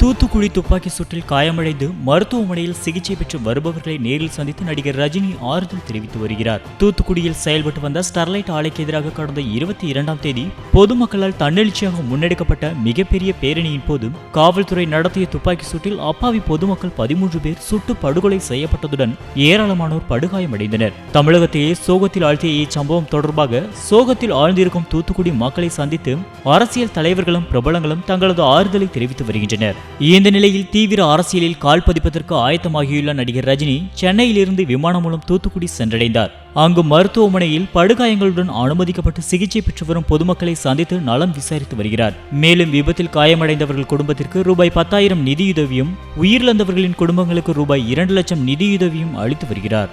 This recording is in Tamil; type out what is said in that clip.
தூத்துக்குடி துப்பாக்கி சூட்டில் காயமடைந்து மருத்துவமனையில் சிகிச்சை பெற்று வருபவர்களை நேரில் சந்தித்து நடிகர் ரஜினி ஆறுதல் தெரிவித்து வருகிறார். தூத்துக்குடியில் செயல்பட்டு வந்த ஸ்டெர்லைட் ஆலைக்கு எதிராக கடந்த இருபத்தி இரண்டாம் தேதி பொதுமக்களால் தன்னெழுச்சியாக முன்னெடுக்கப்பட்ட மிகப்பெரிய பேரணியின் போது காவல்துறை நடத்திய துப்பாக்கி சூட்டில் அப்பாவி பொதுமக்கள் பதிமூன்று பேர் சுட்டு படுகொலை செய்யப்பட்டதுடன் ஏராளமானோர் படுகாயமடைந்தனர். தமிழகத்தையே சோகத்தில் ஆழ்த்திய இச்சம்பவம் தொடர்பாக சோகத்தில் ஆழ்ந்திருக்கும் தூத்துக்குடி மக்களை சந்தித்து அரசியல் தலைவர்களும் பிரபலங்களும் தங்களது ஆறுதலை தெரிவித்து வருகின்றனர். இந்த நிலையில் தீவிர அரசியலில் கால் பதிப்பதற்கு ஆயத்தமாகியுள்ள நடிகர் ரஜினி சென்னையிலிருந்து விமானம் மூலம் தூத்துக்குடி சென்றடைந்தார். அங்கு மருத்துவமனையில் படுகாயங்களுடன் அனுமதிக்கப்பட்டு சிகிச்சை பெற்று வரும் பொதுமக்களை சந்தித்து நலம் விசாரித்து வருகிறார். மேலும் விபத்தில் காயமடைந்தவர்கள் குடும்பத்திற்கு ரூபாய் பத்தாயிரம் நிதியுதவியும் உயிரிழந்தவர்களின் குடும்பங்களுக்கு ரூபாய் இரண்டு லட்சம் நிதியுதவியும் அளித்து வருகிறார்.